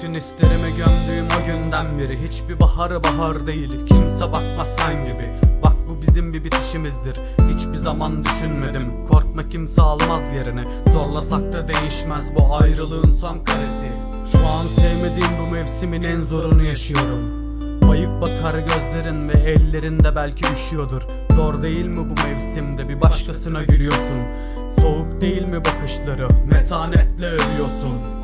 Komünistlerimi gömdüğüm o günden beri Hiçbir baharı bahar değil. Kimse bakmaz sen gibi. Bak bu bizim bir bitişimizdir. Hiçbir zaman düşünmedim. Korkma kimse almaz yerini Zorlasak da değişmez bu ayrılığın son karesi. Şu an sevmediğim bu mevsimin en zorunu yaşıyorum. Bayık bakar gözlerin ve ellerinde belki üşüyordur. Zor değil mi bu mevsimde bir başkasına gülüyorsun? Soğuk değil mi bakışları? Metanetle övüyorsun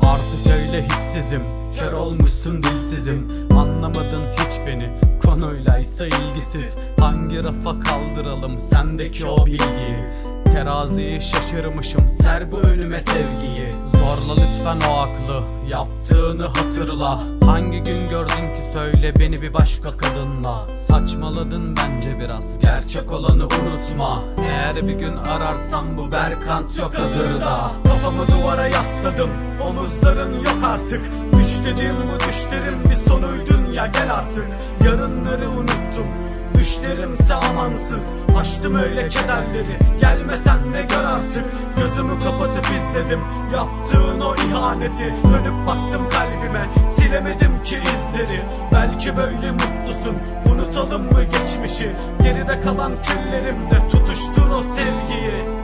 Öyle hissizim kör olmuşsun dilsizim. Anlamadın hiç beni konuyla ise ilgisiz. Hangi rafa kaldıralım sendeki o bilgiyi? Teraziyi şaşırmışım ser bu önüme sevgiyi. Zorla lütfen o aklı yaptığını hatırla. Hangi gün gördün ki söyle beni bir başka kadınla. Saçmaladın bence biraz gerçek olanı unutma. Eğer bir gün ararsan bu Berkant yok hazırda Kafamı duvara yasladım. Omuzların yok artık. Düş dediğim bu düşlerin bir sonuydun ya gel artık. Yarınları unuttum. Düşlerimse amansız Açtım öyle kederleri. Gelmesen de gör artık. Gözümü kapatıp izledim. Yaptığın o ihaneti. Dönüp baktım kalbime. Silemedim ki izleri. Belki böyle mutlusun. Unutalım mı geçmişi? Geride kalan küllerimde Tutuştur o sevgiyi